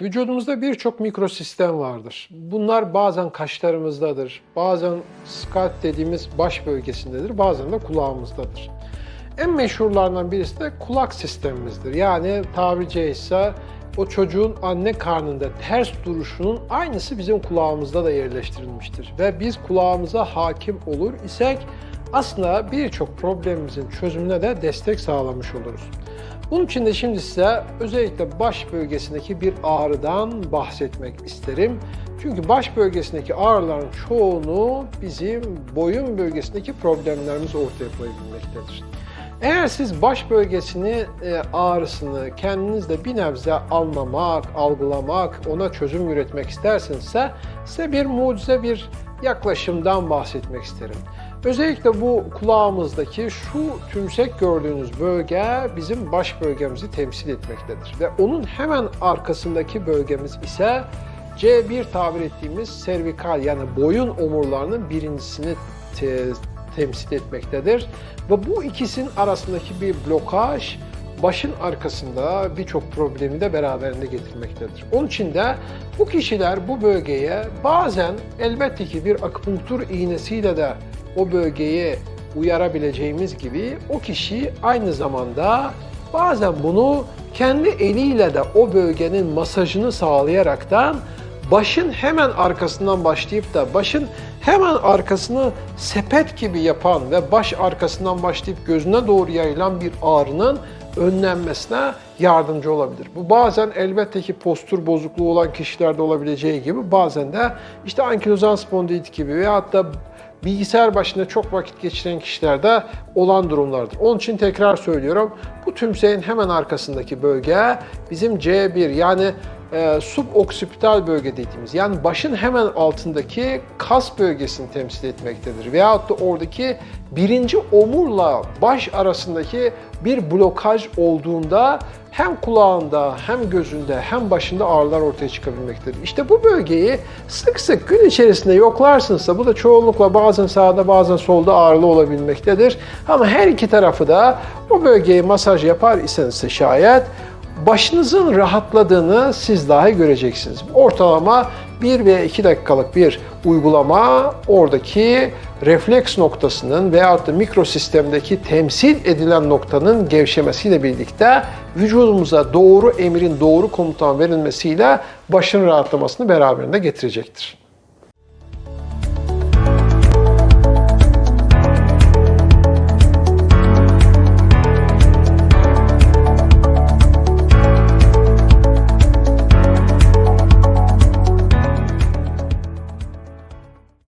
Vücudumuzda birçok mikrosistem vardır. Bunlar bazen kaşlarımızdadır, bazen skalp dediğimiz baş bölgesindedir, bazen de kulağımızdadır. En meşhurlarından birisi de kulak sistemimizdir. Yani tabiri caizse o çocuğun anne karnında ters duruşunun aynısı bizim kulağımızda da yerleştirilmiştir. Ve biz kulağımıza hakim olur isek aslında birçok problemimizin çözümüne de destek sağlamış oluruz. Bunun için de şimdi size özellikle baş bölgesindeki bir ağrıdan bahsetmek isterim. Çünkü baş bölgesindeki ağrıların çoğunu bizim boyun bölgesindeki problemlerimiz ortaya koyabilmektedir. Eğer siz baş bölgesini e, ağrısını kendinizde bir nebze anlamak, algılamak, ona çözüm üretmek istersinizse size bir mucize bir yaklaşımdan bahsetmek isterim. Özellikle bu kulağımızdaki şu tümsek gördüğünüz bölge bizim baş bölgemizi temsil etmektedir. Ve onun hemen arkasındaki bölgemiz ise C1 tabir ettiğimiz servikal yani boyun omurlarının birincisini te- temsil etmektedir. Ve bu ikisinin arasındaki bir blokaj başın arkasında birçok problemi de beraberinde getirmektedir. Onun için de bu kişiler bu bölgeye bazen elbette ki bir akupunktur iğnesiyle de o bölgeye uyarabileceğimiz gibi o kişi aynı zamanda bazen bunu kendi eliyle de o bölgenin masajını sağlayaraktan başın hemen arkasından başlayıp da başın hemen arkasını sepet gibi yapan ve baş arkasından başlayıp gözüne doğru yayılan bir ağrının önlenmesine yardımcı olabilir. Bu bazen elbette ki postür bozukluğu olan kişilerde olabileceği gibi bazen de işte ankilozan spondilit gibi veyahut da bilgisayar başında çok vakit geçiren kişilerde olan durumlardır. Onun için tekrar söylüyorum. Bu tümseyin hemen arkasındaki bölge bizim C1 yani e, suboksipital bölge dediğimiz yani başın hemen altındaki kas bölgesini temsil etmektedir. Veyahut da oradaki birinci omurla baş arasındaki bir blokaj olduğunda hem kulağında hem gözünde hem başında ağrılar ortaya çıkabilmektedir. İşte bu bölgeyi sık sık gün içerisinde yoklarsınızsa bu da çoğunlukla bazen sağda bazen solda ağrılı olabilmektedir. Ama her iki tarafı da o bölgeye masaj yapar iseniz şayet başınızın rahatladığını siz dahi göreceksiniz. Ortalama 1 veya 2 dakikalık bir uygulama oradaki refleks noktasının veyahut da mikrosistemdeki temsil edilen noktanın gevşemesiyle birlikte vücudumuza doğru emrin doğru komutan verilmesiyle başın rahatlamasını beraberinde getirecektir.